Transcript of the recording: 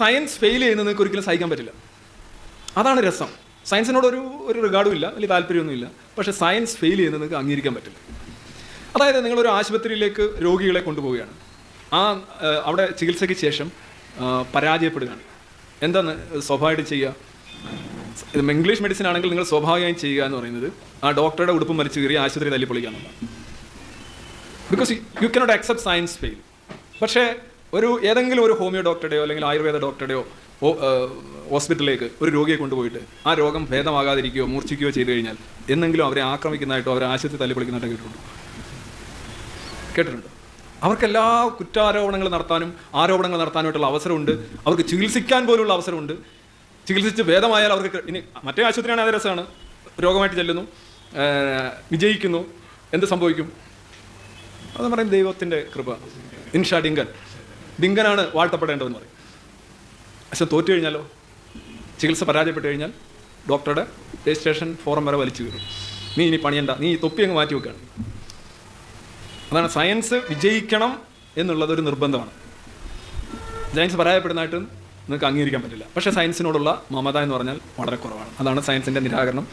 Science fail ചെയ്യുന്നത് നിങ്ങൾക്ക് ഒരിക്കലും സഹിക്കാൻ പറ്റില്ല. അതാണ് രസം. സയൻസിനോട് ഒരു ഒരു റിഗാർഡും ഇല്ല വലിയ താല്പര്യമൊന്നുമില്ല പക്ഷേ സയൻസ് ഫെയിൽ ചെയ്യുന്നത് നിങ്ങൾക്ക് അംഗീകരിക്കാൻ പറ്റില്ല. അതായത് നിങ്ങളൊരു ആശുപത്രിയിലേക്ക് രോഗികളെ കൊണ്ടുപോവുകയാണ്. ആ അവിടെ ചികിത്സയ്ക്ക് ശേഷം പരാജയപ്പെടുകയാണ്. എന്താണ് സ്വാഭാവികമായിട്ട് ചെയ്യുക? ഇംഗ്ലീഷ് മെഡിസിൻ ആണെങ്കിൽ നിങ്ങൾ സ്വാഭാവികമായും ചെയ്യുക എന്ന് പറയുന്നത് ആ ഡോക്ടറുടെ ഉടുപ്പ് മരിച്ചു കയറി ആശുപത്രി തല്ലിപ്പൊളിക്കാന്നുള്ള because you cannot accept science fail പക്ഷേ ഒരു ഏതെങ്കിലും ഒരു ഹോമിയോ ഡോക്ടറുടെയോ അല്ലെങ്കിൽ ആയുർവേദ ഡോക്ടറുടെയോ ഹോസ്പിറ്റലിലേക്ക് ഒരു രോഗിയെ കൊണ്ടുപോയിട്ട് ആ രോഗം ഭേദമാകാതിരിക്കുകയോ മൂർച്ഛിക്കുകയോ ചെയ്തു കഴിഞ്ഞാൽ എന്നെങ്കിലും അവരെ ആക്രമിക്കുന്നതായിട്ടോ അവരെ ആശുപത്രി തല്ലിപ്പൊളിക്കുന്നതായിട്ടോ കേട്ടിട്ടുണ്ടോ? കേട്ടിട്ടുണ്ട്. അവർക്കെല്ലാ കുറ്റാരോപണങ്ങൾ നടത്താനും ആരോപണങ്ങൾ നടത്താനായിട്ടുള്ള അവസരമുണ്ട്. അവർക്ക് ചികിത്സിക്കാൻ പോലുള്ള അവസരമുണ്ട്. ചികിത്സിച്ച് ഭേദമായാൽ അവർക്ക് ഇനി മറ്റേ ആശുപത്രിയാണ് അതേ രസമാണ്. രോഗമായിട്ട് ചെല്ലുന്നു. വിജയിക്കുന്നു. എന്ത് സംഭവിക്കും? അത് പറയും ദൈവത്തിന്റെ കൃപ. ഇൻഷാ ഡിങ്കൻ. ഡിങ്കനാണ് വാഴ്ത്തപ്പെടേണ്ടതെന്ന് പറയും. പക്ഷെ തോറ്റു കഴിഞ്ഞാലോ? ചികിത്സ പരാജയപ്പെട്ടു കഴിഞ്ഞാൽ ഡോക്ടറുടെ രജിസ്ട്രേഷൻ ഫോറം വരെ വലിച്ചു കയറും നീ ഇനി പണിയണ്ട നീ തൊപ്പി അങ്ങ് മാറ്റി വെക്കുകയാണ് അതാണ് സയൻസ് വിജയിക്കണം എന്നുള്ളതൊരു നിർബന്ധമാണ്. സയൻസ് പരാജയപ്പെടുന്നതായിട്ട് നിങ്ങൾക്ക് അംഗീകരിക്കാൻ പറ്റില്ല. പക്ഷേ സയൻസിനോടുള്ള മമത എന്ന് പറഞ്ഞാൽ വളരെ കുറവാണ്. അതാണ് സയൻസിന്റെ നിരാകരണം.